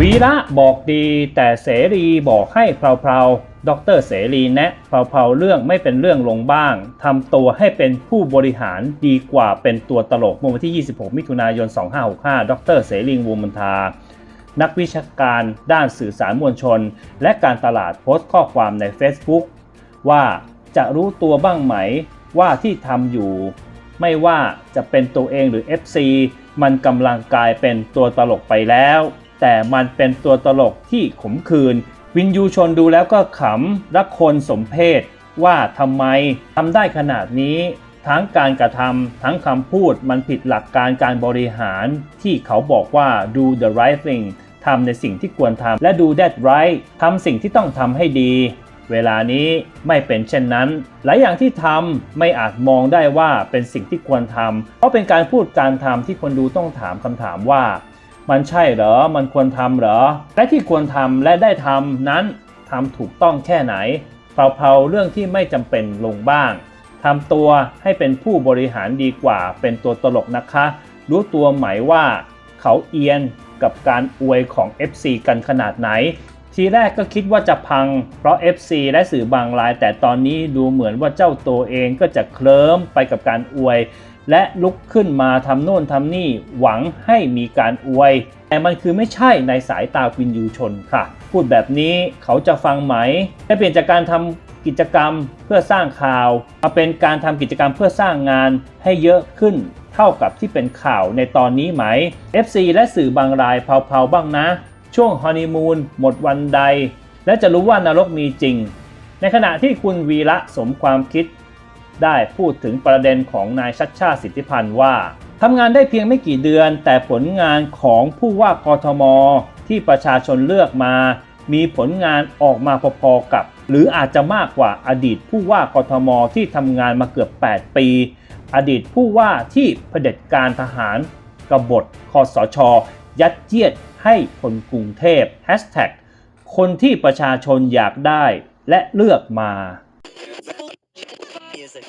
วีระบอกดีแต่เสรีบอกให้เพลาๆดรเสรีแนะเพลาๆเรื่องไม่เป็นเรื่องลงบ้าง ทำตัวให้เป็นผู้บริหารดีกว่าเป็นตัวตลกเมื่อวันที่ 26 มิถุนายน 2565ดรเสรีวงศ์มนทา นักวิชาการด้านสื่อสารมวลชน และการตลาดโพสต์ข้อความใน Facebook ว่าจะรู้ตัวบ้างไหมว่าที่ทำอยู่ ไม่ว่าจะเป็นตัวเองหรือ FC มันกำลังกลายเป็นตัวตลกไปแล้ว แต่มันเป็นตัวตลกที่ขมขื่นวินยูชนดูแล้วก็ขำรักคนสมเพศว่าทำไมทำได้ขนาดนี้ ทั้งการกระทำทั้งคำพูดมันผิดหลักการการบริหาร ที่เขาบอกว่า do the right thing ทำในสิ่งที่ควรทำและ do that right ทำสิ่งที่ต้องทำให้ดี เวลานี้ไม่เป็นเช่นนั้น หลายอย่างที่ทำไม่อาจมองได้ว่าเป็นสิ่งที่ควรทำเพราะเป็นการพูดการทำที่คนดูต้องถามคำถามว่า มันใช่เหรอ มันควรทำเหรอ และที่ควรทำและได้ทำนั้นทำถูกต้องแค่ไหนเผาๆเรื่องที่ไม่จำเป็นลงบ้างทำตัวให้เป็นผู้บริหารดีกว่า เป็นตัวตลกนะคะ รู้ตัวไหมว่าเขาเอียนกับการอวยของ FC กันขนาดไหน ทีแรกก็คิดว่าจะพัง เพราะ FC และสื่อบางราย แต่ตอนนี้ดูเหมือนว่าเจ้าตัวเองก็จะเคลิ้มไปกับการอวย และลุกขึ้นมาทำโน่นทำนี่หวังให้มีการอวย แต่มันคือไม่ใช่ในสายตาวินยูชนค่ะ พูดแบบนี้เขาจะฟังไหมจะเปลี่ยนจากการทำกิจกรรมเพื่อสร้างข่าว มาเป็นการทำกิจกรรมเพื่อสร้างงานให้เยอะขึ้น เท่ากับที่เป็นข่าวในตอนนี้ไหม FC และสื่อบางรายเผาๆบ้างนะ ช่วงฮันนีมูนหมดวันใด และจะรู้ว่านรกมีจริง ในขณะที่คุณวีระสมความคิด ได้พูดถึงประเด็นของนายชัดชาติสิทธิพันธ์ว่าทำงานได้เพียงไม่กี่เดือน แต่ผลงานของผู้ว่ากทม ที่ประชาชนเลือกมา มีผลงานออกมาพอๆกับ หรืออาจจะมากกว่าอดีตผู้ว่ากทมที่ทำงานมาเกือบ 8 ปี อดีตผู้ว่าที่เผด็จการทหารกบฏคอสช ยัดเยียดให้คนกรุงเทพ Hashtag คนที่ประชาชนอยากได้และเลือกมา music.